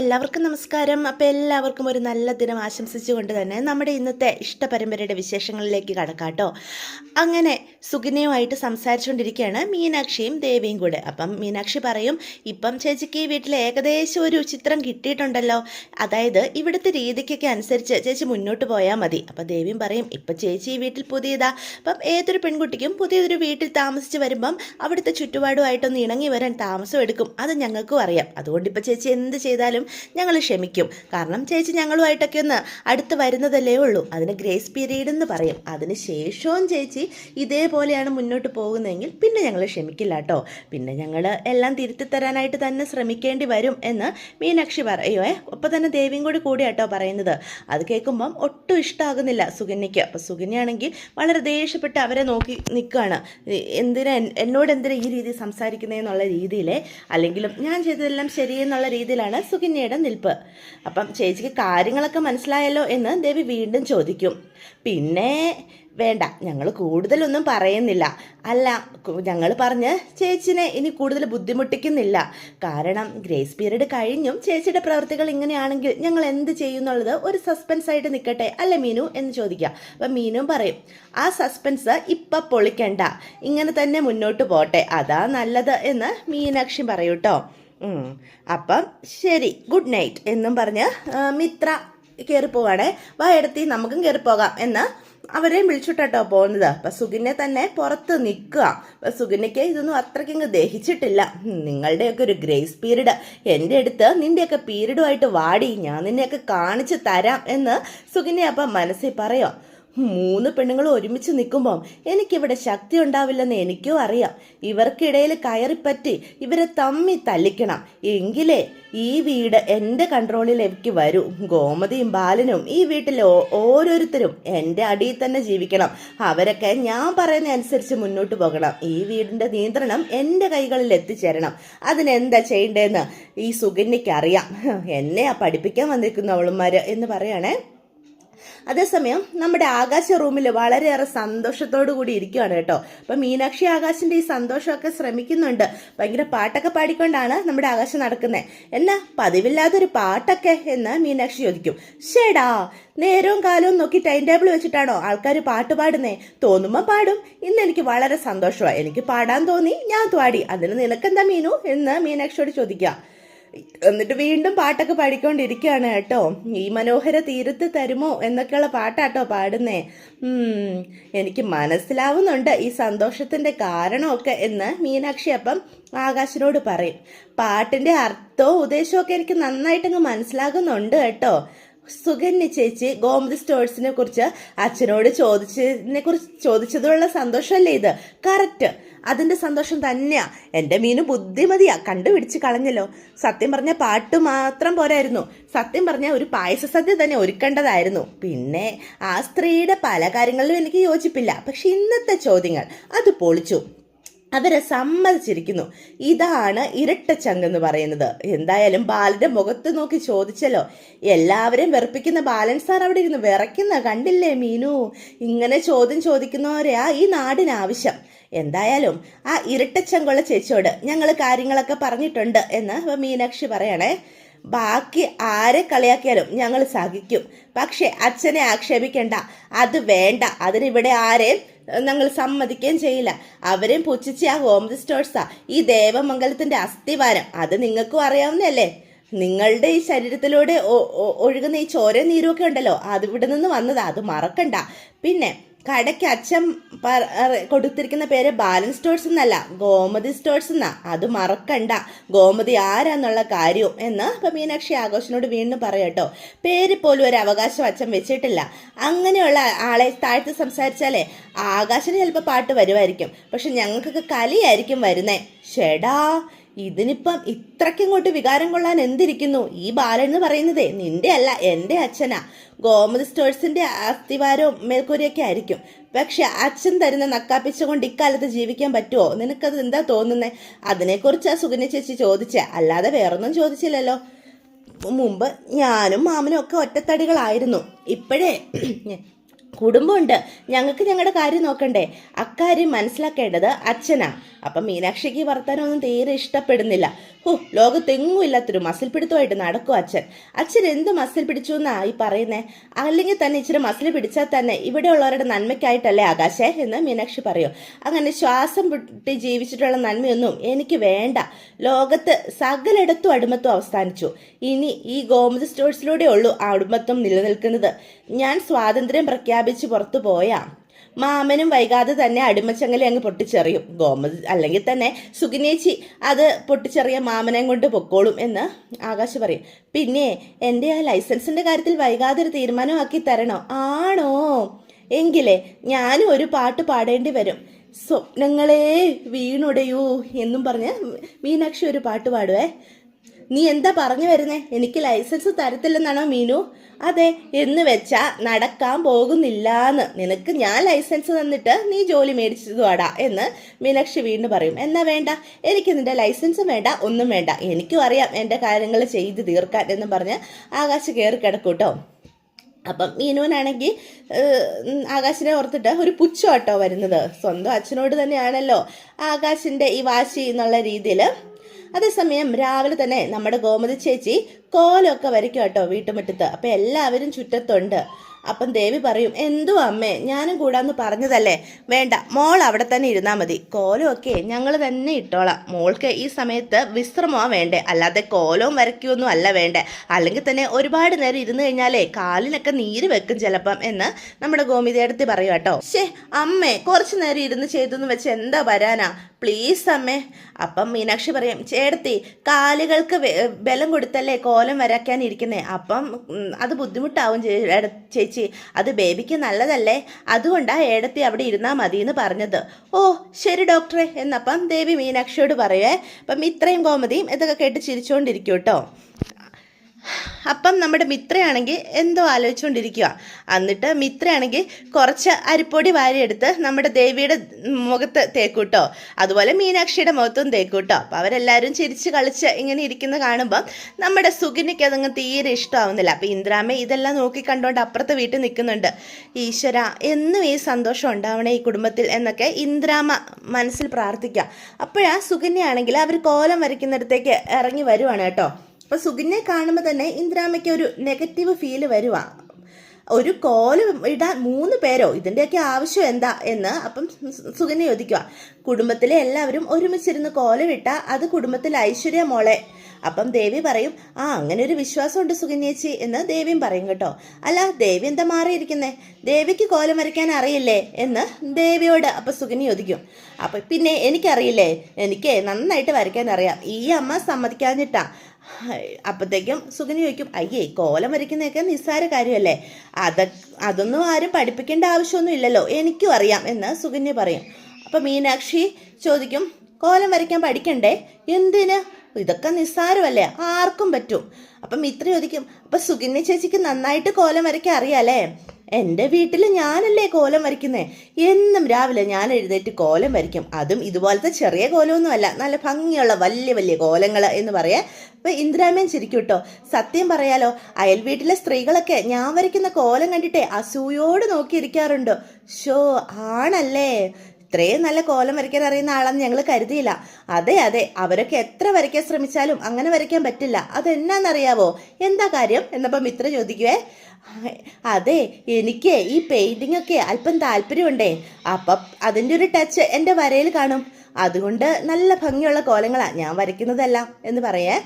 എല്ലാവർക്കും നമസ്കാരം. അപ്പോൾ എല്ലാവർക്കും ഒരു നല്ല ദിനം ആശംസിച്ചുകൊണ്ട് തന്നെ നമ്മുടെ ഇന്നത്തെ ഇഷ്ടപരമ്പരയുടെ വിശേഷങ്ങളിലേക്ക് കടക്കാട്ടോ അങ്ങനെ സുഗിനയുമായിട്ട് സംസാരിച്ചുകൊണ്ടിരിക്കുകയാണ് മീനാക്ഷിയും ദേവിയും കൂടെ. അപ്പം മീനാക്ഷി പറയും ഇപ്പം ചേച്ചിക്ക് വീട്ടിൽ ഏകദേശം ഒരു ചിത്രം കിട്ടിയിട്ടുണ്ടല്ലോ. അതായത് ഇവിടുത്തെ രീതിക്കൊക്കെ അനുസരിച്ച് ചേച്ചി മുന്നോട്ട് പോയാൽ മതി. അപ്പം ദേവിയും പറയും ഇപ്പം ചേച്ചി ഈ വീട്ടിൽ പുതിയതാ. അപ്പം ഏതൊരു പെൺകുട്ടിക്കും പുതിയൊരു വീട്ടിൽ താമസിച്ച് വരുമ്പം അവിടുത്തെ ചുറ്റുപാടുമായിട്ടൊന്ന് ഇണങ്ങി വരാൻ താമസം എടുക്കും. അത് ഞങ്ങൾക്കും അറിയാം. അതുകൊണ്ട് ഇപ്പം ചേച്ചി എന്ത് ചെയ്താലും ഞങ്ങൾ ക്ഷമിക്കും. കാരണം ചേച്ചി ഞങ്ങളുമായിട്ടൊക്കെ ഒന്ന് അടുത്ത് വരുന്നതല്ലേ ഉള്ളൂ. അതിന് ഗ്രേസ് പീരീഡ് എന്ന് പറയും. അതിന് ശേഷവും ചേച്ചി ഇതേപോലെയാണ് മുന്നോട്ട് പോകുന്നതെങ്കിൽ പിന്നെ ഞങ്ങൾ ക്ഷമിക്കില്ല കേട്ടോ പിന്നെ ഞങ്ങൾ എല്ലാം തിരുത്തി തരാനായിട്ട് തന്നെ ശ്രമിക്കേണ്ടി വരും എന്ന് മീനാക്ഷി പറയുവേ ഒപ്പം തന്നെ ദേവിയും കൂടി കൂടിയാട്ടോ പറയുന്നത്. അത് കേൾക്കുമ്പം ഒട്ടും ഇഷ്ടമാകുന്നില്ല സുകന്യയ്ക്ക് അപ്പോൾ സുകന്യാണെങ്കിൽ വളരെ ദേഷ്യപ്പെട്ട് അവരെ നോക്കി നിൽക്കുകയാണ് എന്തിനാ എന്നോട് എന്തിനാ ഈ രീതി സംസാരിക്കുന്നതെന്നുള്ള രീതിയിലെ? അല്ലെങ്കിലും ഞാൻ ചെയ്തതെല്ലാം ശരിയെന്നുള്ള രീതിയിലാണ് സുകന്യയുടെ നിൽപ്പ്. അപ്പം ചേച്ചിക്ക് കാര്യങ്ങളൊക്കെ മനസ്സിലായല്ലോ എന്ന് ദേവി വീണ്ടും ചോദിക്കും. പിന്നെ വേണ്ട ഞങ്ങൾ കൂടുതലൊന്നും പറയുന്നില്ല. അല്ല ഞങ്ങൾ പറഞ്ഞ് ചേച്ചിനെ ഇനി കൂടുതൽ ബുദ്ധിമുട്ടിക്കുന്നില്ല. കാരണം ഗ്രേസ് പീരീഡ് കഴിഞ്ഞും ചേച്ചിയുടെ പ്രവൃത്തികൾ ഇങ്ങനെയാണെങ്കിൽ ഞങ്ങൾ എന്ത് ചെയ്യുന്നുള്ളത് ഒരു സസ്പെൻസ് ആയിട്ട് നിൽക്കട്ടെ അല്ലേ മീനു എന്ന് ചോദിക്കുക. അപ്പം മീനും പറയും ആ സസ്പെൻസ് ഇപ്പം പൊളിക്കണ്ട. ഇങ്ങനെ തന്നെ മുന്നോട്ട് പോട്ടെ. അതാ നല്ലത് എന്ന് മീനാക്ഷി പറയൂട്ടോ. അപ്പം ശരി ഗുഡ് നൈറ്റ് എന്നും പറഞ്ഞ് മിത്ര കയറി പോവാണേ വാ എടുത്തി നമുക്കും കയറി പോകാം എന്ന് അവരെയും വിളിച്ചിട്ടോ പോകുന്നത്. അപ്പൊ സുഗിനെ തന്നെ പുറത്ത് നിൽക്കുക. അപ്പൊ സുഗിനയ്ക്ക് ഇതൊന്നും അത്രയ്ക്കങ്ങ് ദഹിച്ചിട്ടില്ല. നിങ്ങളുടെയൊക്കെ ഒരു ഗ്രേസ് പീരീഡ് എന്റെ അടുത്ത് നിന്റെയൊക്കെ പീരീഡുമായിട്ട് വാടി. ഞാൻ നിന്നെയൊക്കെ കാണിച്ചു തരാം എന്ന് സുഗിനെ അപ്പം മനസ്സിൽ പറയാം. മൂന്ന് പെണ്ണുങ്ങൾ ഒരുമിച്ച് നിൽക്കുമ്പോൾ എനിക്കിവിടെ ശക്തി ഉണ്ടാവില്ലെന്ന് എനിക്കും അറിയാം. ഇവർക്കിടയിൽ കയറിപ്പറ്റി ഇവരെ തമ്മി തല്ലിക്കണം. എങ്കിലേ ഈ വീട് എന്റെ കൺട്രോളിൽ എനിക്ക് വരൂ. ഗോമതിയും ബാലനും ഈ വീട്ടിലെ ഓരോരുത്തരും എന്റെ അടിയിൽ തന്നെ ജീവിക്കണം. അവരൊക്കെ ഞാൻ പറയുന്ന അനുസരിച്ച് മുന്നോട്ട് പോകണം. ഈ വീടിന്റെ നിയന്ത്രണം എന്റെ കൈകളിൽ എത്തിച്ചേരണം. അതിനെന്താ ചെയ്യേണ്ടതെന്ന് ഈ സുഗന്യയ്ക്ക് അറിയാം. എന്നെയാ പഠിപ്പിക്കാൻ വന്നിരിക്കുന്ന അവളുമാർ എന്ന് പറയണേ അതേസമയം നമ്മുടെ ആകാശ റൂമിൽ വളരെയേറെ സന്തോഷത്തോടു കൂടി ഇരിക്കുകയാണ് കേട്ടോ. അപ്പം മീനാക്ഷി ആകാശിന്റെ ഈ സന്തോഷമൊക്കെ ശ്രമിക്കുന്നുണ്ട്. ഭയങ്കര പാട്ടൊക്കെ പാടിക്കൊണ്ടാണ് നമ്മുടെ ആകാശം നടക്കുന്നത്. എന്നാ പതിവില്ലാത്തൊരു പാട്ടൊക്കെ എന്ന് മീനാക്ഷി ചോദിക്കും. ഷേടാ നേരവും കാലവും നോക്കി ടൈം ടേബിൾ വെച്ചിട്ടാണോ ആൾക്കാർ പാട്ട് പാടുന്നേ? തോന്നുമ്പോൾ പാടും. ഇന്ന് എനിക്ക് വളരെ സന്തോഷമാണ് എനിക്ക് പാടാൻ തോന്നി ഞാൻ പാടി. അതിന് നിനക്കെന്താ മീനു? എന്ന് മീനാക്ഷിയോട് ചോദിക്കുക. എന്നിട്ട് വീണ്ടും പാട്ടൊക്കെ പാടിക്കൊണ്ടിരിക്കുകയാണ് കേട്ടോ. ഈ മനോഹര തീരത്ത് തരുമോ എന്നൊക്കെയുള്ള പാട്ടാട്ടോ പാടുന്നേ. എനിക്ക് മനസ്സിലാവുന്നുണ്ട് ഈ സന്തോഷത്തിന്റെ കാരണമൊക്കെ എന്ന് മീനാക്ഷി അപ്പം ആകാശിനോട് പറയും. പാട്ടിന്റെ അർത്ഥവും ഉദ്ദേശവും ഒക്കെ എനിക്ക് നന്നായിട്ടങ്ങ് മനസ്സിലാകുന്നുണ്ട് കേട്ടോ. സുകന്യ ചേച്ചി ഗോമതി സ്റ്റോഴ്സിനെ കുറിച്ച് അച്ഛനോട് ചോദിച്ചതിനെ കുറിച്ച് ചോദിച്ചതുള്ള സന്തോഷമല്ലേ ഇത്? കറക്റ്റ് അതിന്റെ സന്തോഷം തന്നെയാ. എന്റെ മീന് ബുദ്ധിമതിയാ. കണ്ടുപിടിച്ച് കളഞ്ഞല്ലോ. സത്യം പറഞ്ഞ പാട്ട് മാത്രം പോരായിരുന്നു. സത്യം പറഞ്ഞ ഒരു പായസ സദ്യ തന്നെ ഒരുക്കേണ്ടതായിരുന്നു. പിന്നെ ആ സ്ത്രീയുടെ പല കാര്യങ്ങളിലും എനിക്ക് യോജിപ്പില്ല. പക്ഷെ ഇന്നത്തെ ചോദ്യങ്ങൾ അത് പൊളിച്ചു. അവരെ സമ്മതിച്ചിരിക്കുന്നു. ഇതാണ് ഇരട്ടച്ചങ്ക് പറയുന്നത്. എന്തായാലും ബാലന്റെ മുഖത്ത് നോക്കി ചോദിച്ചല്ലോ. എല്ലാവരെയും വെറുപ്പിക്കുന്ന ബാലൻ സാർ അവിടെ ഇരുന്ന് വിറയ്ക്കുന്ന കണ്ടില്ലേ മീനു? ഇങ്ങനെ ചോദ്യം ചോദിക്കുന്നവരെയാ ഈ നാടിന് ആവശ്യം. എന്തായാലും ആ ഇരട്ടച്ചങ്കുള്ള ചേച്ചിയോട് ഞങ്ങൾ കാര്യങ്ങളൊക്കെ പറഞ്ഞിട്ടുണ്ട് എന്ന് മീനാക്ഷി പറയണേ. ബാക്കി ആരെ കളിയാക്കിയാലും ഞങ്ങൾ സഹിക്കും. പക്ഷെ അച്ഛനെ ആക്ഷേപിക്കേണ്ട. അത് വേണ്ട. അതിനിവിടെ ആരെയും ഞങ്ങൾ സമ്മതിക്കുകയും ചെയ്യില്ല. അവരെയും പുച്ഛിച്ച് ആ ഹോം റിസ്റ്റോഴ്സാ ഈ ദേവമംഗലത്തിന്റെ അസ്ഥിവാരം അത് നിങ്ങൾക്കും അറിയാവുന്നതല്ലേ? നിങ്ങളുടെ ഈ ശരീരത്തിലൂടെ ഒഴുകുന്ന ഈ ചോര നീരുമൊക്കെ ഉണ്ടല്ലോ അത് ഇവിടെ നിന്ന് വന്നതാ അത് മറക്കണ്ട. പിന്നെ കടയ്ക്ക് അച്ഛൻ കൊടുത്തിരിക്കുന്ന പേര് ബാലൻ സ്റ്റോഴ്സ് എന്നല്ല ഗോമതി സ്റ്റോഴ്സ് എന്നാ. അത് മറക്കണ്ട. ഗോമതി ആരാന്നുള്ള കാര്യവും എന്ന് ഇപ്പൊ മീനാക്ഷി ആഘോഷിനോട് വീണ്ടും പറയട്ടോ പേര് പോലും ഒരു അവകാശം അച്ഛൻ വെച്ചിട്ടില്ല. അങ്ങനെയുള്ള ആളെ താഴ്ത്തി സംസാരിച്ചാലേ ആകാശന് ചിലപ്പോൾ പാട്ട് വരുമായിരിക്കും. പക്ഷെ ഞങ്ങൾക്കൊക്കെ കലിയായിരിക്കും വരുന്നേ. ഷെടാ ഇതിനിപ്പം ഇത്രയ്ക്കിങ്ങോട്ട് വികാരം കൊള്ളാൻ എന്തിരിക്കുന്നു? ഈ ബാലൻ എന്ന് പറയുന്നതേ നിന്റെ അല്ല എന്റെ അച്ഛനാ. ഗോമതി സ്റ്റോഴ്സിന്റെ അസ്ഥിവാരവും മേൽക്കൂരയൊക്കെ ആയിരിക്കും. പക്ഷെ അച്ഛൻ തരുന്ന നക്കാപ്പിച്ച കൊണ്ട് ഇക്കാലത്ത് ജീവിക്കാൻ പറ്റുമോ നിനക്കത് എന്താ തോന്നുന്നത് അതിനെക്കുറിച്ച് ആ സുഗന്യ ചേച്ചി ചോദിച്ച. അല്ലാതെ വേറൊന്നും ചോദിച്ചില്ലല്ലോ. മുമ്പ് ഞാനും മാമനും ഒക്കെ ഒറ്റത്തടികളായിരുന്നു. ഇപ്പോഴേ കുടുംബമുണ്ട്. ഞങ്ങൾക്ക് ഞങ്ങളുടെ കാര്യം നോക്കണ്ടേ. അക്കാര്യം മനസ്സിലാക്കേണ്ടത് അച്ഛനാ. അപ്പം മീനാക്ഷിക്ക് വർത്താനൊന്നും തീരെ ഇഷ്ടപ്പെടുന്നില്ല. ഹോ ലോകത്തെങ്ങും ഇല്ലാത്തൊരു മസിൽ പിടുത്തമായിട്ട് നടക്കും അച്ഛൻ. അച്ഛൻ എന്ത് മസിൽ പിടിച്ചു എന്നാ ഈ പറയുന്നേ? അല്ലെങ്കിൽ തന്നെ ഇച്ചിരി മസിൽ പിടിച്ചാൽ തന്നെ ഇവിടെ ഉള്ളവരുടെ നന്മയ്ക്കായിട്ടല്ലേ ആകാശേ എന്ന് മീനാക്ഷി പറയും. അങ്ങനെ ശ്വാസം വിട്ട് ജീവിച്ചിട്ടുള്ള നന്മയൊന്നും എനിക്ക് വേണ്ട. ലോകത്ത് സകലിടത്തും അടിമത്വം അവസാനിച്ചു. ഇനി ഈ ഗോമതി സ്റ്റോഴ്സിലൂടെ ഉള്ളൂ ആ അടിമത്വം നിലനിൽക്കുന്നത്. ഞാൻ സ്വാതന്ത്ര്യം പ്രഖ്യാപിച്ച് പുറത്തു പോയാ. മാമനും വൈകാതെ തന്നെ അടിമച്ചങ്ങലി അങ്ങ് പൊട്ടിച്ചെറിയും. ഗോമതി അല്ലെങ്കിൽ തന്നെ സുഖിനേച്ചി അത് പൊട്ടിച്ചെറിയ മാമനെ കൊണ്ട് പൊക്കോളും എന്ന് ആകാശ് പറയും. പിന്നെ എന്റെ ആ ലൈസൻസിന്റെ കാര്യത്തിൽ വൈകാതെ ഒരു തീരുമാനമാക്കി തരണോ? ആണോ? എങ്കിലേ ഞാനും ഒരു പാട്ട് പാടേണ്ടി വരും. സ്വപ്നങ്ങളെ വീണുടയൂ എന്നും പറഞ്ഞ് മീനാക്ഷി ഒരു പാട്ട് പാടുവേ. നീ എന്താ പറഞ്ഞു വരുന്നേ? എനിക്ക് ലൈസൻസ് തരത്തില്ലെന്നാണോ മീനു? അതെ എന്ന് വെച്ചാ നടക്കാൻ പോകുന്നില്ലാന്ന്. നിനക്ക് ഞാൻ ലൈസൻസ് തന്നിട്ട് നീ ജോലി മേടിച്ചതുവാടാ എന്ന് മീനാക്ഷി വീണ്ടും പറയും. എന്നാ വേണ്ട? എനിക്ക് നിന്റെ ലൈസൻസും വേണ്ട ഒന്നും വേണ്ട. എനിക്കും അറിയാം എന്റെ കാര്യങ്ങൾ ചെയ്ത് തീർക്കാൻ എന്ന് പറഞ്ഞ് ആകാശ് കയറി കിടക്കൂട്ടോ അപ്പം മീനുവിനാണെങ്കിൽ ആകാശിനെ ഓർത്തിട്ട് ഒരു പുച്ഛമാട്ടോ വരുന്നത്. സ്വന്തം അച്ഛനോട് തന്നെയാണല്ലോ ആകാശിന്റെ ഈ വാശി എന്നുള്ള രീതിയിൽ അതേസമയം രാവിലെ തന്നെ നമ്മുടെ ഗോമതി ചേച്ചി കോലമൊക്കെ വരയ്ക്കും കേട്ടോ വീട്ടുമുറ്റത്ത്. അപ്പം എല്ലാവരും ചുറ്റത്തുണ്ട്. അപ്പം ദേവി പറയും എന്തു അമ്മേ ഞാനും കൂടാന്ന് പറഞ്ഞതല്ലേ? വേണ്ട മോൾ അവിടെ തന്നെ ഇരുന്നാൽ മതി. കോലമൊക്കെ ഞങ്ങൾ തന്നെ ഇട്ടോളാം. മോൾക്ക് ഈ സമയത്ത് വിശ്രമമാണ് വേണ്ടേ? അല്ലാതെ കോലവും വരയ്ക്കുമൊന്നും അല്ല വേണ്ടേ. അല്ലെങ്കിൽ തന്നെ ഒരുപാട് നേരം ഇരുന്ന് കഴിഞ്ഞാലേ കാലിനൊക്കെ നീര് വെക്കും ചിലപ്പം എന്ന് നമ്മുടെ ഗോമിതയടുത്ത് പറയും കേട്ടോ. ശേ അമ്മേ കുറച്ച് നേരം ഇരുന്ന് ചെയ്തെന്ന് വെച്ച് എന്താ വരാനാ? പ്ലീസ് അമ്മേ. അപ്പം മീനാക്ഷി പറയും ചേട്ടത്തി കാലുകൾക്ക് ബലം കൊടുത്തല്ലേ കോലം വരയ്ക്കാനിരിക്കുന്നത് അപ്പം അത് ബുദ്ധിമുട്ടാവും ചേച്ചി. അത് ബേബിക്ക് നല്ലതല്ലേ? അതുകൊണ്ടാണ് ഏടത്തി അവിടെ ഇരുന്നാൽ മതി എന്ന് പറഞ്ഞത്. ഓ ശരി ഡോക്ടറെ. എന്നപ്പം ദേവി മീനാക്ഷിയോട് പറയുവേ അപ്പം ഇത്രയും കോമതിയും ഇതൊക്കെ കേട്ട് ചിരിച്ചുകൊണ്ടിരിക്കും കേട്ടോ അപ്പം നമ്മുടെ മിത്രയാണെങ്കിൽ എന്തോ ആലോചിച്ചുകൊണ്ടിരിക്കുക എന്നിട്ട് മിത്രയാണെങ്കിൽ കുറച്ച് അരിപ്പൊടി വാരിയെടുത്ത് നമ്മുടെ ദേവിയുടെ മുഖത്ത് തേക്കൂട്ടോ. അതുപോലെ മീനാക്ഷിയുടെ മുഖത്തും തേക്കൂട്ടോ. അപ്പം അവരെല്ലാവരും ചിരിച്ച് കളിച്ച് ഇങ്ങനെ ഇരിക്കുന്ന കാണുമ്പോൾ നമ്മുടെ സുഖിനിക്ക് അതങ്ങ് തീരെ ഇഷ്ടമാവുന്നില്ല. അപ്പം ഇന്ദ്രാമ്മ ഇതെല്ലാം നോക്കി കണ്ടുകൊണ്ട് അപ്പുറത്തെ വീട്ടിൽ നിൽക്കുന്നുണ്ട്. ഈശ്വര എന്നും ഈ സന്തോഷം ഉണ്ടാവണേ ഈ കുടുംബത്തിൽ എന്നൊക്കെ ഇന്ദ്രാമ മനസ്സിൽ പ്രാർത്ഥിക്കുക. അപ്പോഴാ സുകന്യാണെങ്കിൽ അവർ കോലം വരയ്ക്കുന്നിടത്തേക്ക് ഇറങ്ങി വരുവാണ് കേട്ടോ. അപ്പൊ സുഗിനെ കാണുമ്പോൾ തന്നെ ഇന്ദ്രാമയ്ക്ക് ഒരു നെഗറ്റീവ് ഫീൽ വരുവാ. ഒരു കോൽ ഇടാൻ മൂന്ന് പേരോ ഇതിന്റെയൊക്കെ ആവശ്യം എന്താ എന്ന് അപ്പം സുഗിനെ ചോദിക്കുക കുടുംബത്തിലെ എല്ലാവരും ഒരുമിച്ചിരുന്ന് കോലമിട്ട അത് കുടുംബത്തിൽ ഐശ്വര്യ മോളെ അപ്പം ദേവി പറയും ആ അങ്ങനെ ഒരു വിശ്വാസമുണ്ട് സുകന്യേച്ചി എന്ന് ദേവിയും പറയും കേട്ടോ. അല്ല ദേവി എന്താ മാറിയിരിക്കുന്നേ? ദേവിക്ക് കോലം വരയ്ക്കാൻ അറിയില്ലേ? എന്ന് ദേവിയോട് അപ്പം സുകന്യ ചോദിക്കും. അപ്പം പിന്നെ എനിക്കറിയില്ലേ? എനിക്ക് നന്നായിട്ട് വരയ്ക്കാൻ അറിയാം. ഈ അമ്മ സമ്മതിക്കാഞ്ഞിട്ടാ. അപ്പോഴത്തേക്കും സുഗനി ചോദിക്കും അയ്യേ കോലം വരയ്ക്കുന്നതൊക്കെ നിസ്സാര കാര്യമല്ലേ? അത അതൊന്നും ആരും പഠിപ്പിക്കേണ്ട ആവശ്യമൊന്നും ഇല്ലല്ലോ. എനിക്കും അറിയാം എന്ന് സുഗന്യ പറയും. അപ്പം മീനാക്ഷി ചോദിക്കും കോലം വരയ്ക്കാൻ പഠിക്കണ്ടേ? എന്തിന്? ഇതൊക്കെ നിസ്സാരമല്ലേ? ആർക്കും പറ്റും. അപ്പം മിത്ര ചോദിക്കും അപ്പം സുകന്യ ചേച്ചിക്ക് നന്നായിട്ട് കോലം വരയ്ക്കാൻ അറിയാലേ എന്റെ വീട്ടിൽ ഞാനല്ലേ കോലം വരയ്ക്കുന്നേ? എന്നും രാവിലെ ഞാൻ എഴുന്നേറ്റ് കോലം വരയ്ക്കും. അതും ഇതുപോലത്തെ ചെറിയ കോലമൊന്നും അല്ല നല്ല ഭംഗിയുള്ള വലിയ വലിയ കോലങ്ങൾ എന്ന് പറയാ. അപ്പം ഇന്ദ്രാമേൻ ചിരിക്കും കേട്ടോ. സത്യം പറയാലോ അയൽ വീട്ടിലെ സ്ത്രീകളൊക്കെ ഞാൻ വരയ്ക്കുന്ന കോലം കണ്ടിട്ടേ അസൂയോട് നോക്കിയിരിക്കാറുണ്ട്. ഷോ ആണല്ലേ? ഇത്രയും നല്ല കോലം വരയ്ക്കാൻ അറിയുന്ന ആളാന്ന് ഞങ്ങൾ കരുതിയില്ല. അതെ അതെ അവരൊക്കെ എത്ര വരയ്ക്കാൻ ശ്രമിച്ചാലും അങ്ങനെ വരയ്ക്കാൻ പറ്റില്ല. അതെന്നാന്നറിയാവോ? എന്താ കാര്യം? എന്നപ്പം മിത്ര ചോദിക്കുവേ അതെ എനിക്ക് ഈ പെയിന്റിംഗ് ഒക്കെ അല്പം താല്പര്യമുണ്ടേ. അപ്പം അതിന്റെ ഒരു ടച്ച് എന്റെ വരയിൽ കാണും. അതുകൊണ്ട് നല്ല ഭംഗിയുള്ള കോലങ്ങളാണ് ഞാൻ വരയ്ക്കുന്നതെല്ലാം എന്ന് പറയേ.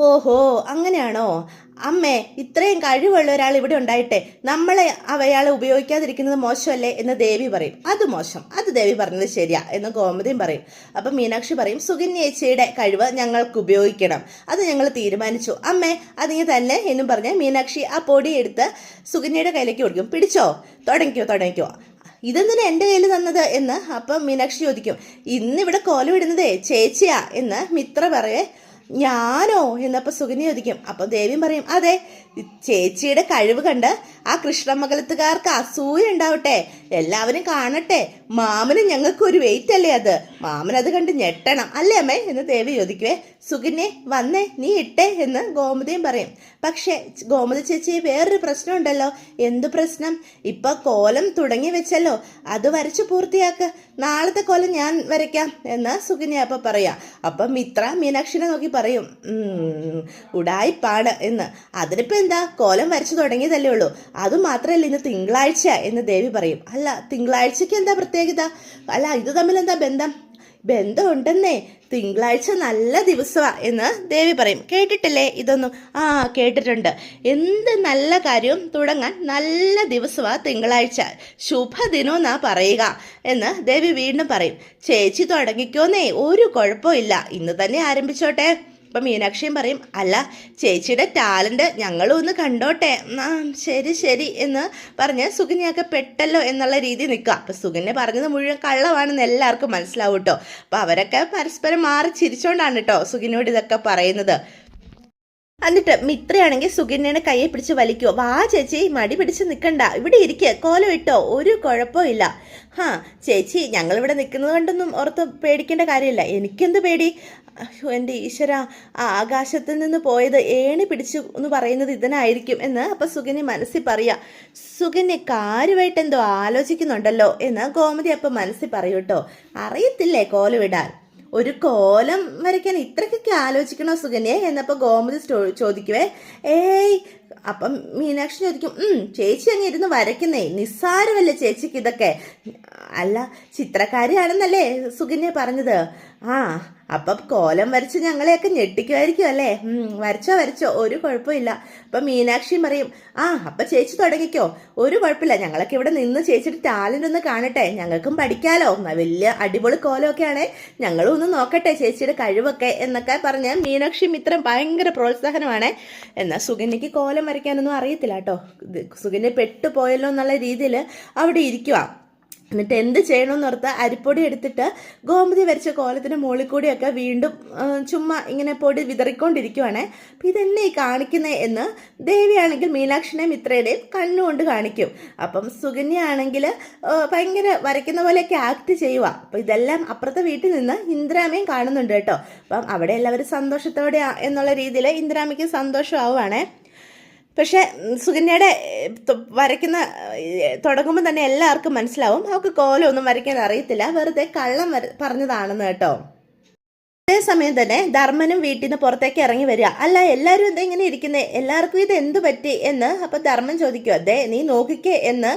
ഓഹോ അങ്ങനെയാണോ? അമ്മേ ഇത്രയും കഴിവുള്ള ഒരാൾ ഇവിടെ ഉണ്ടായിട്ടെ നമ്മളെ അവയാളെ ഉപയോഗിക്കാതിരിക്കുന്നത് മോശമല്ലേ എന്ന് ദേവി പറയും. അത് മോശം. അത് ദേവി പറഞ്ഞത് ശരിയാ എന്ന് ഗോമതിയും പറയും. അപ്പം മീനാക്ഷി പറയും സുകന്യേച്ചിയുടെ കഴിവ് ഞങ്ങൾക്ക് ഉപയോഗിക്കണം. അത് ഞങ്ങൾ തീരുമാനിച്ചു. അമ്മേ അത് നീ തന്നെ എന്നും പറഞ്ഞ് മീനാക്ഷി ആ പൊടി എടുത്ത് സുകന്യയുടെ കയ്യിലേക്ക് കൊടുക്കും. പിടിച്ചോ? തുടങ്ങിക്കോ തുടങ്ങിക്കോ. ഇതെന്തിനാ എന്റെ കയ്യിൽ തന്നത്? എന്ന് അപ്പം മീനാക്ഷി ചോദിക്കും. ഇന്നിവിടെ കോലം ഇടുന്നതേ ചേച്ചിയാ എന്ന് മിത്ര പറയേ ഞാനോ? എന്നപ്പോൾ സുഗന്യ ചോദിക്കും. അപ്പോൾ ദേവിയും പറയും അതെ ചേച്ചിയുടെ കഴിവ് കണ്ട് ആ കൃഷ്ണമംഗലത്തുകാർക്ക് അസൂയ ഉണ്ടാവട്ടെ. എല്ലാവരും കാണട്ടെ. മാമന് ഞങ്ങൾക്കൊരു വെയിറ്റ് അല്ലേ അത്? മാമൻ അത് കണ്ട് ഞെട്ടണം. അല്ലേ അമ്മേ? എന്ന് ദേവി ചോദിക്കുവേ. സുഖിനെ വന്നേ. നീ ഇട്ടേ എന്ന് ഗോമതിയും പറയും. പക്ഷേ ഗോമതി ചേച്ചി വേറൊരു പ്രശ്നം ഉണ്ടല്ലോ എന്ത് പ്രശ്നം? ഇപ്പൊ കോലം തുടങ്ങി വെച്ചല്ലോ. അത് വരച്ചു പൂർത്തിയാക്ക്. നാളത്തെ കോലം ഞാൻ വരയ്ക്കാം എന്ന് സുഖിനെ അപ്പൊ പറയാ. അപ്പം മിത്ര മീനാക്ഷിനെ നോക്കി പറയും. "ഉം, ഉഡായിപ്പാണ് എന്ന്. അതിനിപ്പോ എന്താ കോലം വരച്ചു തുടങ്ങിയതല്ലേ ഉള്ളൂ. അത് മാത്രമല്ല ഇന്ന് തിങ്കളാഴ്ച എന്ന് ദേവി പറയും. അല്ല തിങ്കളാഴ്ചയ്ക്ക് എന്താ പ്രത്യേകത? അല്ല ഇത് തമ്മിൽ എന്താ ബന്ധം? ബന്ധമുണ്ടെന്നേ തിങ്കളാഴ്ച നല്ല ദിവസമാണ് എന്ന് ദേവി പറയും. കേട്ടിട്ടില്ലേ ഇതൊന്നും? ആ കേട്ടിട്ടുണ്ട്. എന്ത് നല്ല കാര്യവും തുടങ്ങാൻ നല്ല ദിവസമാണ് തിങ്കളാഴ്ച. ശുഭദിനം എന്നാ പറയുക എന്ന് ദേവി വീണ്ടും പറയും. ചേച്ചി തുടങ്ങിക്കോന്നേ ഒരു കുഴപ്പമില്ല. ഇന്ന് തന്നെ ആരംഭിച്ചോട്ടെ. അപ്പം മീനാക്ഷിയും പറയും അല്ല ചേച്ചിയുടെ ടാലന്റ് ഞങ്ങളും ഒന്ന് കണ്ടോട്ടെ. ശരി ശരി എന്ന് പറഞ്ഞ് സുകന്യൊക്കെ പെട്ടല്ലോ എന്നുള്ള രീതി നിൽക്കുക. അപ്പോൾ സുകന്യ പറഞ്ഞത് മുഴുവൻ കള്ളമാണെന്ന് എല്ലാവർക്കും മനസ്സിലാവും കേട്ടോ അപ്പം അവരൊക്കെ പരസ്പരം മാറി ചിരിച്ചോണ്ടാണ് കേട്ടോ സുഖിനോട് ഇതൊക്കെ പറയുന്നത്. എന്നിട്ട് മിത്രയാണെങ്കിൽ സുകന്യനെ കയ്യെ പിടിച്ച് വലിക്കുവോ വാ ചേച്ചി മടി പിടിച്ച് നിൽക്കണ്ട ഇവിടെ ഇരിക്കുക കോലം ഇട്ടോ. ഒരു കുഴപ്പമില്ല. ഹാ ചേച്ചി ഞങ്ങളിവിടെ നിൽക്കുന്നത് കൊണ്ടൊന്നും ഓർത്ത് പേടിക്കേണ്ട കാര്യമില്ല. എനിക്കെന്ത് പേടി? അയ്യോ എന്റെ ഈശ്വര. ആ ആകാശത്തിൽ നിന്ന് പോയത് ഏണി പിടിച്ചു എന്ന് പറയുന്നത് ഇതിനായിരിക്കും എന്ന് അപ്പം സുകന്യ മനസ്സിൽ പറയാം. സുകന്യ കാര്യമായിട്ട് എന്തോ ആലോചിക്കുന്നുണ്ടല്ലോ എന്ന് ഗോമതി അപ്പം മനസ്സിൽ പറയൂട്ടോ. അറിയത്തില്ലേ കോലം ഇടാൻ? ഒരു കോലം വരയ്ക്കാൻ ഇത്രയ്ക്കൊക്കെ ആലോചിക്കണോ സുകന്യെ? എന്നപ്പോൾ ഗോമതി ചോദിക്കുവേ ഏയ് അപ്പം മീനാക്ഷി ചോദിക്കും ചേച്ചി അങ്ങ് ഇരുന്ന് വരയ്ക്കുന്നേ നിസ്സാരമല്ലേ ചേച്ചിക്ക് ഇതൊക്കെ? അല്ല ചിത്രക്കാരിയാണെന്നല്ലേ സുകന്യ പറഞ്ഞത്. ആ അപ്പം കോലം വരച്ച് ഞങ്ങളെയൊക്കെ ഞെട്ടിക്കുമായിരിക്കും അല്ലേ? വരച്ചോ വരച്ചോ ഒരു കുഴപ്പമില്ല. അപ്പം മീനാക്ഷിയും പറയും ആ അപ്പം ചേച്ചി തുടങ്ങിക്കോ. ഒരു കുഴപ്പമില്ല ഞങ്ങളൊക്കെ ഇവിടെ നിന്ന് ചേച്ചിയുടെ ടാലന്റ് ഒന്ന് കാണട്ടെ. ഞങ്ങൾക്കും പഠിക്കാലോ. വലിയ അടിപൊളി കോലമൊക്കെ ആണേ ഞങ്ങളും ഒന്ന് നോക്കട്ടെ ചേച്ചിയുടെ കഴിവൊക്കെ എന്നൊക്കെ പറഞ്ഞ് മീനാക്ഷി മിത്രം ഭയങ്കര പ്രോത്സാഹനമാണ്. എന്നാൽ സുഗന്യക്ക് കോലം വരയ്ക്കാനൊന്നും അറിയത്തില്ല കേട്ടോ. സുഗന്യ പെട്ടു പെട്ടുപോയല്ലോ എന്നുള്ള രീതിയിൽ അവിടെ ഇരിക്കുക എന്നിട്ട് എന്ത് ചെയ്യണമെന്ന് ഓർത്ത് അരിപ്പൊടി എടുത്തിട്ട് ഗോമതി വരച്ച കോലത്തിന് മുകളിൽ കൂടിയൊക്കെ വീണ്ടും ചുമ്മാ ഇങ്ങനെ പൊടി വിതറിക്കൊണ്ടിരിക്കുവാണേ. അപ്പം ഇതെന്നെ ഈ കാണിക്കുന്നേ എന്ന് ദേവിയാണെങ്കിൽ മീനാക്ഷിനെയും മിത്രയുടെയും കണ്ണുകൊണ്ട് കാണിക്കും. അപ്പം സുഗന്യാണെങ്കിൽ ഭയങ്കര വരയ്ക്കുന്ന പോലെയൊക്കെ ആക്ട് ചെയ്യുക അപ്പം ഇതെല്ലാം അപ്പുറത്തെ വീട്ടിൽ നിന്ന് ഇന്ദ്രാമയും കാണുന്നുണ്ട് കേട്ടോ. അപ്പം അവിടെ എല്ലാവരും സന്തോഷത്തോടെ എന്നുള്ള രീതിയിൽ ഇന്ദ്രാമയ്ക്ക് സന്തോഷമാവുകയാണേ പക്ഷേ സുകന്യയുടെ വരയ്ക്കുന്ന തുടങ്ങുമ്പോൾ തന്നെ എല്ലാവർക്കും മനസ്സിലാവും. അവൾക്ക് കോലമൊന്നും വരയ്ക്കാൻ അറിയത്തില്ല. വെറുതെ കള്ളം വര പറഞ്ഞതാണെന്ന് കേട്ടോ. അതേസമയം തന്നെ ധർമ്മനും വീട്ടിൽ നിന്ന് പുറത്തേക്ക് ഇറങ്ങി വരിക. അല്ല എല്ലാവരും എന്താ ഇങ്ങനെ ഇരിക്കുന്നത് എല്ലാവർക്കും ഇത് എന്ത് പറ്റി എന്ന് അപ്പം ധർമ്മൻ ചോദിക്കും അതെ നീ നോക്കിക്കേ എന്ന്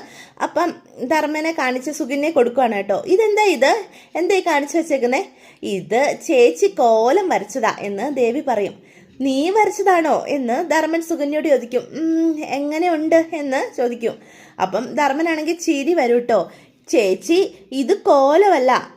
അപ്പം ധർമ്മനെ കാണിച്ച് സുഖിനെ കൊടുക്കുവാണ് കേട്ടോ. ഇതെന്താ ഇത്? എന്താ കാണിച്ചു വെച്ചേക്കുന്നേ? ഇത് ചേച്ചി കോലം വരച്ചതാ എന്ന് ദേവി പറയും. നീ വരച്ചതാണോ എന്ന് ധർമ്മൻ സുകന്യോട് ചോദിക്കും. "ഉം, എങ്ങനെയുണ്ട് എന്ന് ചോദിക്കും. അപ്പം ധർമ്മനാണെങ്കിൽ ചിരി വരൂട്ടോ. ചേച്ചി ഇത് കോലമല്ല.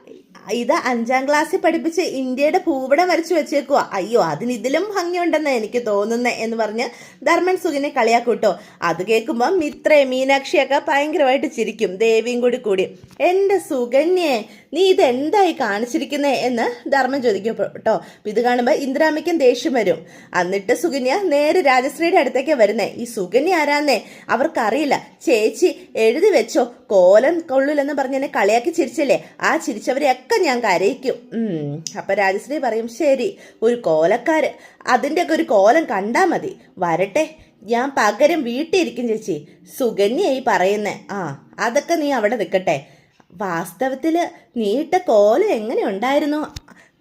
ഇത് അഞ്ചാം ക്ലാസ്സിൽ പഠിപ്പിച്ച് ഇന്ത്യയുടെ ഭൂപടം വരച്ചു വെച്ചേക്കുക അയ്യോ അതിന് ഇതിലും ഭംഗിയുണ്ടെന്ന് എനിക്ക് തോന്നുന്നത് എന്ന് പറഞ്ഞ് ധർമ്മൻ സുഖിനെ കളിയാക്കൂട്ടോ. അത് കേൾക്കുമ്പോൾ മിത്രേ മീനാക്ഷിയൊക്കെ ഭയങ്കരമായിട്ട് ചിരിക്കും. ദേവിയും കൂടി കൂടി. എന്റെ സുകന്യെ നീ ഇതെന്തായി കാണിച്ചിരിക്കുന്നേ? എന്ന് ധർമ്മൻ ചോദിക്കും കേട്ടോ ഇത് കാണുമ്പോൾ ഇന്ദ്രാമയ്ക്കും ദേഷ്യം വരും. എന്നിട്ട് സുകന്യ നേരെ രാജശ്രീയുടെ അടുത്തേക്ക് വരുന്നേ. ഈ സുകന്യ ആരാന്നേ? അവർക്കറിയില്ല. ചേച്ചി എഴുതി വെച്ചോ. കോലം കൊള്ളൂലെന്ന് പറഞ്ഞ് എന്നെ കളിയാക്കി ചിരിച്ചല്ലേ? ആ ചിരിച്ചവരെയൊക്കെ ഞാൻ കരയിക്കും. അപ്പൊ രാജശ്രീ പറയും ശരി ഒരു കോലക്കാര് അതിന്റെയൊക്കെ ഒരു കോലം കണ്ടാ മതി. വരട്ടെ. ഞാൻ പകരം വീട്ടിലിരിക്കും ചേച്ചി. സുകന്യായി പറയുന്നേ. ആ അതൊക്കെ നീ അവിടെ നിൽക്കട്ടെ വാസ്തവത്തിൽ നീട്ട കോലം എങ്ങനെ ഉണ്ടായിരുന്നു?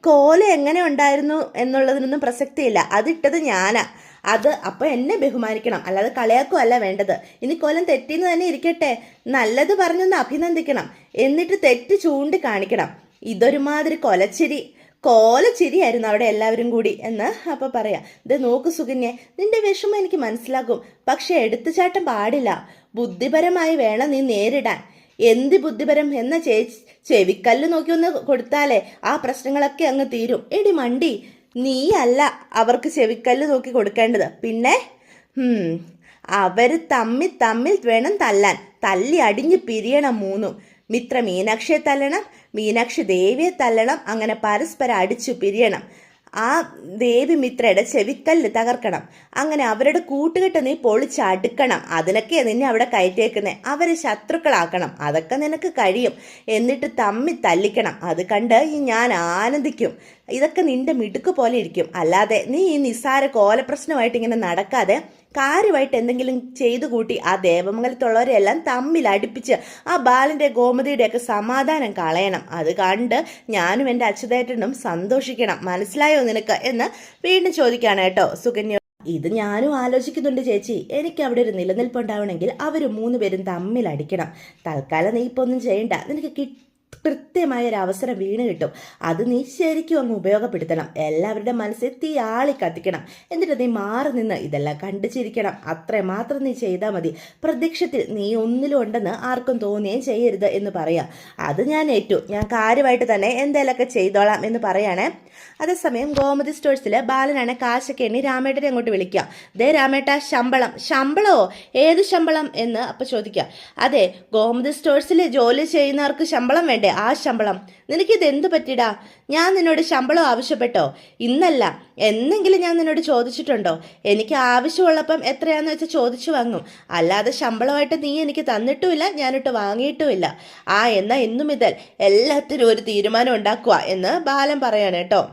കോലം എങ്ങനെ ഉണ്ടായിരുന്നു എന്നുള്ളതിനൊന്നും പ്രസക്തിയില്ല. അതിട്ടത് ഞാനാ. അത് അപ്പോൾ എന്നെ ബഹുമാനിക്കണം. അല്ലാതെ കളിയാക്കുമല്ല വേണ്ടത്. ഇനി കോലം തെറ്റിന്ന് തന്നെ ഇരിക്കട്ടെ. നല്ലത് പറഞ്ഞൊന്ന് അഭിനന്ദിക്കണം. എന്നിട്ട് തെറ്റ് ചൂണ്ടിക്കാണിക്കണം. ഇതൊരുമാതിരി കൊലച്ചിരി കോലച്ചിരിയായിരുന്നു അവിടെ എല്ലാവരും കൂടി എന്ന് അപ്പോൾ പറയാം. ഇത് നോക്ക് സുകന്യെ നിന്റെ വിഷമം എനിക്ക് മനസ്സിലാക്കും പക്ഷെ എടുത്തുചാട്ടം പാടില്ല. ബുദ്ധിപരമായി വേണം നീ നേരിടാൻ. എന്ത് ബുദ്ധിപരം എന്ന ചേ ചെവിക്കല്ല് നോക്കി ഒന്ന് കൊടുത്താലേ ആ പ്രശ്നങ്ങളൊക്കെ അങ്ങ് തീരും. എടി മണ്ടി നീയല്ല അവർക്ക് ചെവിക്കല്ല് നോക്കി കൊടുക്കേണ്ടത്. പിന്നെ അവർ തമ്മിൽ തമ്മിൽ വേണം തല്ലാൻ. തല്ലി അടിഞ്ഞ് പിരിയണം മൂന്നും. മിത്ര മീനാക്ഷിയെ തല്ലണം മീനാക്ഷി ദേവിയെ തല്ലണം അങ്ങനെ പരസ്പരം അടിച്ചു പിരിയണം. ആ ദേവി മിത്രയുടെ ചെവിക്കല്ല് തകർക്കണം. അങ്ങനെ അവരുടെ കൂട്ടുകെട്ട് നീ പൊളിച്ചടുക്കണം അതിനൊക്കെ നിന്നെ അവിടെ കയറ്റേക്കുന്നേ അവരെ ശത്രുക്കളാക്കണം. അതൊക്കെ നിനക്ക് കഴിയും. എന്നിട്ട് തമ്മി തല്ലിക്കണം. അത് കണ്ട് ഈ ഞാൻ ആനന്ദിക്കും. ഇതൊക്കെ നിന്റെ മിടുക്ക് പോലെ ഇരിക്കും. അല്ലാതെ നീ ഈ നിസ്സാര കോലപ്രശ്നമായിട്ട് ഇങ്ങനെ നടക്കാതെ കാര്യമായിട്ട് എന്തെങ്കിലും ചെയ്തു കൂട്ടി ആ ദേവമംഗലത്തുള്ളവരെല്ലാം തമ്മിൽ അടുപ്പിച്ച് ആ ബാലന്റെ ഗോമതിയുടെ ഒക്കെ സമാധാനം കളയണം. അത് കണ്ട് ഞാനും എന്റെ അച്യുതേട്ടനും സന്തോഷിക്കണം. മനസ്സിലായോ നിനക്ക്? എന്ന് വീണ്ടും ചോദിക്കുകയാണ് കേട്ടോ സുകന്യ. ഇത് ഞാനും ആലോചിക്കുന്നുണ്ട് ചേച്ചി. എനിക്ക് അവിടെ ഒരു നിലനിൽപ്പുണ്ടാവണമെങ്കിൽ അവർ മൂന്ന് പേരും തമ്മിൽ അടിക്കണം. തൽക്കാലം നീ ഇപ്പൊ ഒന്നും ചെയ്യണ്ട. നിനക്ക് കിട്ടി കൃത്യമായ ഒരു അവസരം വീണ് കിട്ടും. അത് നീ ശരിക്കും അങ്ങ് ഉപയോഗപ്പെടുത്തണം. എല്ലാവരുടെ മനസ്സിൽ തീ ആളി കത്തിക്കണം. എന്നിട്ട് നീ മാറി നിന്ന് ഇതെല്ലാം കണ്ടു ചിരിക്കണം. അത്ര മാത്രം നീ ചെയ്താൽ മതി. പ്രത്യക്ഷത്തിൽ നീ ഒന്നിലും ഉണ്ടെന്ന് ആർക്കും തോന്നിയേ ചെയ്യരുത് എന്ന് പറയാം. അത് ഞാൻ ഏറ്റു. ഞാൻ കാര്യമായിട്ട് തന്നെ എന്തേലൊക്കെ ചെയ്തോളാം എന്ന് പറയാണേ. അതേസമയം ഗോമതി സ്റ്റോഴ്സിൽ ബാലനാണ് കാശൊക്കെ എണ്ണി രാമേട്ടനെ അങ്ങോട്ട് വിളിക്കുക. ദേ രാമേട്ട ശമ്പളം. ശമ്പളമോ ഏത് ശമ്പളം എന്ന് അപ്പൊ ചോദിക്കുക. അതെ ഗോമതി സ്റ്റോഴ്സിൽ ജോലി ചെയ്യുന്നവർക്ക് ശമ്പളം വേണ്ടേ? ആ ശമ്പളം. നിനക്കിത് എന്ത് പറ്റിടാ? ഞാൻ നിന്നോട് ശമ്പളം ആവശ്യപ്പെട്ടോ? ഇന്നല്ല. എന്നെങ്കിലും ഞാൻ നിന്നോട് ചോദിച്ചിട്ടുണ്ടോ? എനിക്ക് ആവശ്യമുള്ളപ്പം എത്രയാന്ന് വെച്ചാൽ ചോദിച്ചു വാങ്ങും. അല്ലാതെ ശമ്പളമായിട്ട് നീ എനിക്ക് തന്നിട്ടുമില്ല ഞാനിട്ട് വാങ്ങിയിട്ടുമില്ല. ആ എന്നാ ഇന്നു മുതൽ എല്ലാത്തിനും ഒരു തീരുമാനം ഉണ്ടാക്കുക എന്ന് ബാലൻ പറയാണ് കേട്ടോ.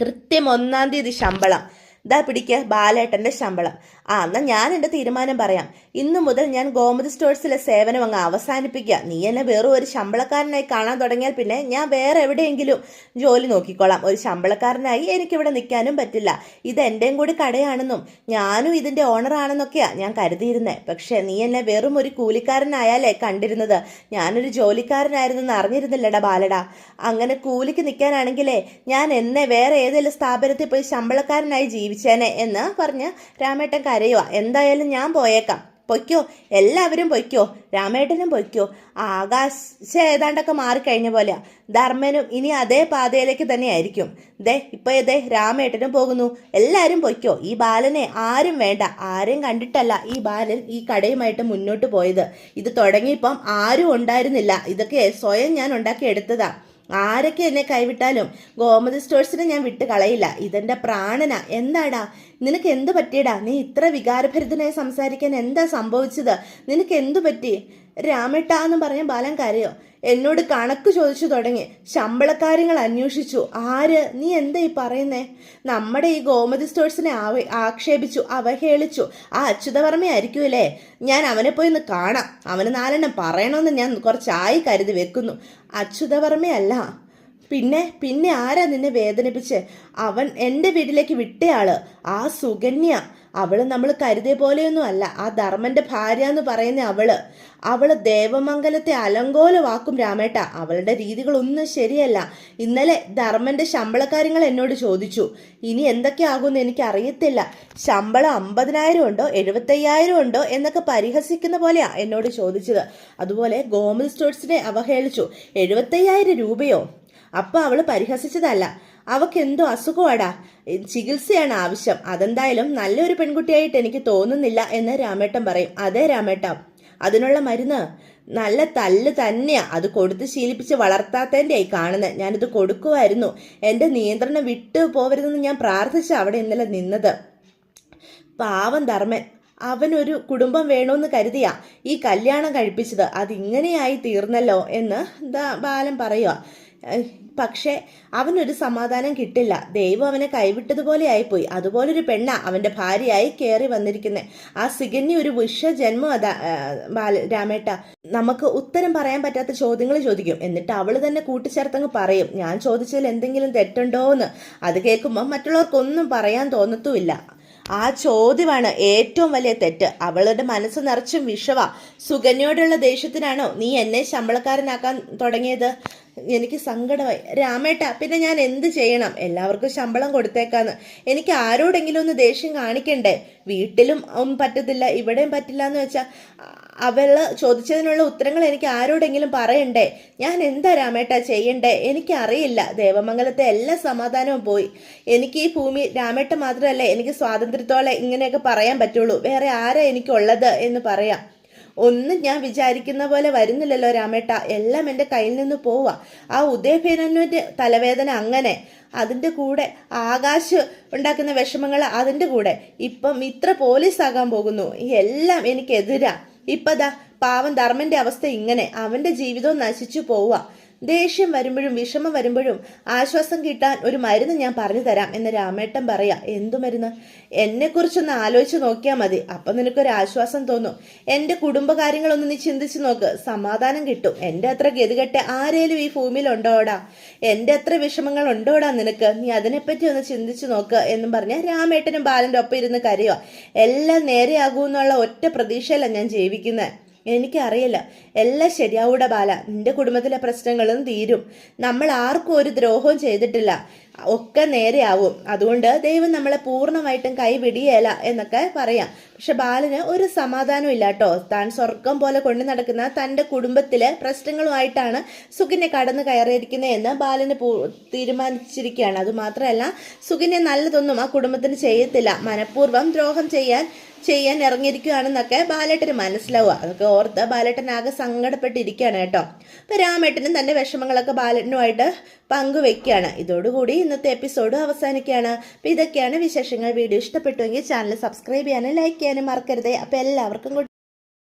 കൃത്യം ഒന്നാം തീയതി ശമ്പളം. ദാ പിടിക്കുക ബാലേട്ടന്റെ ശമ്പളം. ആ എന്നാൽ ഞാൻ എന്റെ തീരുമാനം പറയാം. ഇന്നു മുതൽ ഞാൻ ഗോമതി സ്റ്റോഴ്സിലെ സേവനം അങ്ങ് അവസാനിപ്പിക്കുക. നീ എന്നെ വെറും ഒരു ശമ്പളക്കാരനായി കാണാൻ തുടങ്ങിയാൽ പിന്നെ ഞാൻ വേറെ എവിടെയെങ്കിലും ജോലി നോക്കിക്കോളാം. ഒരു ശമ്പളക്കാരനായി എനിക്കിവിടെ നിൽക്കാനും പറ്റില്ല. ഇത് എന്റെയും കൂടി കടയാണെന്നും ഞാനും ഇതിന്റെ ഓണറാണെന്നൊക്കെയാണ് ഞാൻ കരുതിയിരുന്നത് പക്ഷേ നീ എന്നെ വെറും ഒരു കൂലിക്കാരനായാലേ കണ്ടിരുന്നത്. ഞാനൊരു ജോലിക്കാരനായിരുന്നെന്ന് അറിഞ്ഞിരുന്നില്ലടാ ബാലടാ. അങ്ങനെ കൂലിക്ക് നിൽക്കാനാണെങ്കിലേ ഞാൻ എന്നെ വേറെ ഏതെങ്കിലും സ്ഥാപനത്തിൽ പോയി ശമ്പളക്കാരനായി ജീവിച്ചേനെ എന്ന് പറഞ്ഞ് രാമേട്ടൻ കരയുക എന്തായാലും ഞാൻ പോയേക്കാം. പൊയ്ക്കോ. എല്ലാവരും പൊയ്ക്കോ. രാമേട്ടനും പൊയ്ക്കോ. ആകാശ ഏതാണ്ടൊക്കെ മാറിക്കഴിഞ്ഞ പോലെയാ. ധർമ്മനും ഇനി അതേ പാതയിലേക്ക് തന്നെ ആയിരിക്കും ദേ ഇപ്പൊ ഇതേ രാമേട്ടനും പോകുന്നു. എല്ലാവരും പൊയ്ക്കോ. ഈ ബാലനെ ആരും വേണ്ട. ആരും കണ്ടിട്ടല്ല ഈ ബാലൻ ഈ കടയുമായിട്ട് മുന്നോട്ട് പോയത്. ഇത് തുടങ്ങിയപ്പം ആരും ഉണ്ടായിരുന്നില്ല. ഇതൊക്കെ സ്വയം ഞാൻ ഉണ്ടാക്കി എടുത്തതാ ആരൊക്കെ എന്നെ കൈവിട്ടാലും ഗോമതി സ്റ്റോഴ്സിനെ ഞാൻ വിട്ട് കളയില്ല. ഇതെന്റെ പ്രാണന. എന്താടാ? നിനക്ക് എന്ത് പറ്റിയടാ? നീ ഇത്ര വികാരഭരിതനായി സംസാരിക്കാൻ എന്താ സംഭവിച്ചത്? നിനക്ക് എന്തു പറ്റി? രാമേട്ട എന്ന് പറഞ്ഞ ബാലൻ കരയോ? എന്നോട് കണക്ക് ചോദിച്ചു തുടങ്ങി. ശമ്പളക്കാര്യങ്ങൾ അന്വേഷിച്ചു. ആര്? നീ എന്താ ഈ പറയുന്നേ? നമ്മുടെ ഈ ഗോമതി സ്റ്റോഴ്സിനെ ആക്ഷേപിച്ചു അവഹേളിച്ചു. ആ അച്യുതവർമ്മയായിരിക്കുമല്ലേ ഞാൻ അവനെ പോയി ഒന്ന് കാണാം. അവന് നാലെണ്ണം പറയണമെന്ന് ഞാൻ കുറച്ചായി കരുതി വെക്കുന്നു. അച്യുതവർമ്മയല്ല. പിന്നെ പിന്നെ ആരാ നിന്നെ വേദനിപ്പിച്ച്? അവൻ എന്റെ വീട്ടിലേക്ക് വിട്ടയാൾ. ആ സുകന്യ. അവൾ നമ്മൾ കരുതിയ പോലെയൊന്നും അല്ല. ആ ധർമ്മന്റെ ഭാര്യ എന്ന് പറയുന്ന അവൾ അവൾ ദേവമംഗലത്തെ അലങ്കോലവാക്കും രാമേട്ട. അവളുടെ രീതികളൊന്നും ശരിയല്ല. ഇന്നലെ ധർമ്മന്റെ ശമ്പളക്കാര്യങ്ങൾ എന്നോട് ചോദിച്ചു. ഇനി എന്തൊക്കെയാകുമെന്ന് എനിക്ക് അറിയത്തില്ല ശമ്പളം അമ്പതിനായിരം ഉണ്ടോ എഴുപത്തയ്യായിരം ഉണ്ടോ എന്നൊക്കെ പരിഹസിക്കുന്ന പോലെയാ എന്നോട് ചോദിച്ചത്. അതുപോലെ ഗോമൽ സ്റ്റോഴ്സിനെ അവഹേളിച്ചു. എഴുപത്തയ്യായിരം രൂപയോ? അപ്പൊ അവൾ പരിഹസിച്ചതല്ല. അവക്ക് എന്തോ അസുഖമാടാ ചികിത്സയാണ് ആവശ്യം. അതെന്തായാലും നല്ലൊരു പെൺകുട്ടിയായിട്ട് എനിക്ക് തോന്നുന്നില്ല എന്ന് രാമേട്ടൻ പറയും. അതെ രാമേട്ട. അതിനുള്ള മരുന്ന് നല്ല തല്ല് തന്നെയാ. അത് കൊടുത്ത് ശീലിപ്പിച്ച് വളർത്താത്തതിന്റെ ആയി കാണുന്നത് ഞാനിത് കൊടുക്കുമായിരുന്നു എന്റെ നിയന്ത്രണം വിട്ടു പോവരുതെന്ന് ഞാൻ പ്രാർത്ഥിച്ച അവിടെ ഇന്നലെ നിന്നത്. പാവം ധർമ്മൻ. അവനൊരു കുടുംബം വേണമെന്ന് കരുതിയാ ഈ കല്യാണം കഴിപ്പിച്ചത്. അതിങ്ങനെയായി തീർന്നല്ലോ എന്ന് ബാലൻ പറയുക പക്ഷേ അവനൊരു സമാധാനം കിട്ടില്ല. ദൈവം അവനെ കൈവിട്ടതുപോലെ ആയിപ്പോയി. അതുപോലൊരു പെണ്ണ അവന്റെ ഭാര്യയായി കയറി വന്നിരിക്കുന്നത് ആ സിഗന്യ ഒരു വിശ്വജന്മം അതാ രാമേട്ട. നമുക്ക് ഉത്തരം പറയാൻ പറ്റാത്ത ചോദ്യങ്ങൾ ചോദിക്കും. എന്നിട്ട് അവൾ തന്നെ കൂട്ടിച്ചേർത്തങ്ങ് പറയും. ഞാൻ ചോദിച്ചതിൽ എന്തെങ്കിലും തെറ്റുണ്ടോ എന്ന് അത് കേൾക്കുമ്പോൾ മറ്റുള്ളവർക്കൊന്നും പറയാൻ തോന്നത്തുമില്ല. ആ ചോദ്യമാണ് ഏറ്റവും വലിയ തെറ്റ്. അവളുടെ മനസ്സ് നിറച്ചും വിഷവ. സുകന്യോടുള്ള ദേഷ്യത്തിനാണോ നീ എന്നെ ശമ്പളക്കാരനാക്കാൻ തുടങ്ങിയത്? എനിക്ക് സങ്കടമായി. രാമേട്ട പിന്നെ ഞാൻ എന്ത് ചെയ്യണം? എല്ലാവർക്കും ശമ്പളം കൊടുത്തേക്കാന്ന്. എനിക്ക് ആരോടെങ്കിലും ഒന്ന് ദേഷ്യം കാണിക്കണ്ടേ? വീട്ടിലും പറ്റത്തില്ല ഇവിടെയും പറ്റില്ല എന്ന് വെച്ചാൽ അവൾ ചോദിച്ചതിനുള്ള ഉത്തരങ്ങൾ എനിക്ക് ആരോടെങ്കിലും പറയണ്ടേ? ഞാൻ എന്താ രാമേട്ട ചെയ്യണ്ടേ? എനിക്കറിയില്ല. ദേവമംഗലത്തെ എല്ലാ സമാധാനവും പോയി. എനിക്ക് ഈ ഭൂമി രാമേട്ട മാത്രമല്ലേ എനിക്ക് സ്വാതന്ത്ര്യത്തോടെ ഇങ്ങനെയൊക്കെ പറയാൻ പറ്റുള്ളൂ. വേറെ ആരാ എനിക്കുള്ളത് എന്ന് പറയാം. ഒന്നും ഞാൻ വിചാരിക്കുന്ന പോലെ വരുന്നില്ലല്ലോ രാമേട്ട. എല്ലാം എന്റെ കയ്യിൽ നിന്ന് പോവുക ആ ഉദയഭേനന്റെ തലവേദന അങ്ങനെ. അതിന്റെ കൂടെ ആകാശ് ഉണ്ടാക്കുന്ന വിഷമങ്ങൾ അതിന്റെ കൂടെ. ഇപ്പം ഇത്ര പോലീസ് ആകാൻ പോകുന്നു. എല്ലാം എനിക്കെതിരാ. ഇപ്പതാ പാവം ധർമ്മന്റെ അവസ്ഥ ഇങ്ങനെ. അവന്റെ ജീവിതവും നശിച്ചു പോവുക ദേഷ്യം വരുമ്പോഴും വിഷമം വരുമ്പോഴും ആശ്വാസം കിട്ടാൻ ഒരു മരുന്ന് ഞാൻ പറഞ്ഞു തരാം എന്ന് രാമേട്ടൻ പറയാ. എന്തു മരുന്ന്? എന്നെക്കുറിച്ചൊന്ന് ആലോചിച്ച് നോക്കിയാൽ മതി. അപ്പൊ നിനക്കൊരു ആശ്വാസം തോന്നും. എന്റെ കുടുംബകാര്യങ്ങളൊന്ന് നീ ചിന്തിച്ച് നോക്ക്. സമാധാനം കിട്ടും. എന്റെ അത്ര ഗതികെട്ട് ആരേലും ഈ ഭൂമിയിൽ ഉണ്ടോടാ എന്റെ അത്ര വിഷമങ്ങൾ ഉണ്ടോടാ നിനക്ക്? നീ അതിനെപ്പറ്റി ഒന്ന് ചിന്തിച്ച് നോക്ക് എന്നും പറഞ്ഞ് രാമേട്ടനും ബാലന്റെ ഒപ്പം ഇരുന്ന് കരയുക എല്ലാം നേരെയാകുമെന്നുള്ള ഒറ്റ പ്രതീക്ഷയല്ല ഞാൻ ജീവിക്കുന്നത് എനിക്കറിയില്ല. എല്ലാം ശരിയാവൂടെ ബാല. നിന്റെ കുടുംബത്തിലെ പ്രശ്നങ്ങളും തീരും. നമ്മൾ ആർക്കും ഒരു ദ്രോഹവും ചെയ്തിട്ടില്ല. ഒക്കെ നേരെയാവും. അതുകൊണ്ട് ദൈവം നമ്മളെ പൂർണമായിട്ടും കൈവിടിയേല എന്നൊക്കെ പറയാം. പക്ഷെ ബാലന് ഒരു സമാധാനം ഇല്ല കേട്ടോ. താൻ സ്വർഗം പോലെ കൊണ്ടു നടക്കുന്ന തന്റെ കുടുംബത്തിലെ പ്രശ്നങ്ങളുമായിട്ടാണ് സുഖിനെ കടന്നു കയറിയിരിക്കുന്നതെന്ന് ബാലന് തീരുമാനിച്ചിരിക്കുകയാണ്. അതുമാത്രമല്ല സുഖിനെ നല്ലതൊന്നും ആ കുടുംബത്തിന് ചെയ്യത്തില്ല. മനഃപൂർവം ദ്രോഹം ചെയ്യാൻ ചെയ്യാൻ ഇറങ്ങിയിരിക്കുകയാണെന്നൊക്കെ ബാലേട്ടന് മനസ്സിലാവുക. അതൊക്കെ ഓർത്ത് ബാലേട്ടൻ ആകെ സങ്കടപ്പെട്ടിരിക്കുകയാണ് കേട്ടോ. അപ്പം രാമേട്ടനും തന്റെ വിഷമങ്ങളൊക്കെ ബാലേട്ടനുമായിട്ട് പങ്കുവെക്കുകയാണ്. ഇതോടുകൂടി ഇന്നത്തെ എപ്പിസോഡ് അവസാനിക്കുകയാണ്. അപ്പം ഇതൊക്കെയാണ് വിശേഷങ്ങൾ. വീഡിയോ ഇഷ്ടപ്പെട്ടുവെങ്കിൽ ചാനൽ സബ്സ്ക്രൈബ് ചെയ്യാനും ലൈക്ക് ചെയ്യാനും മറക്കരുത്. അപ്പോൾ എല്ലാവർക്കും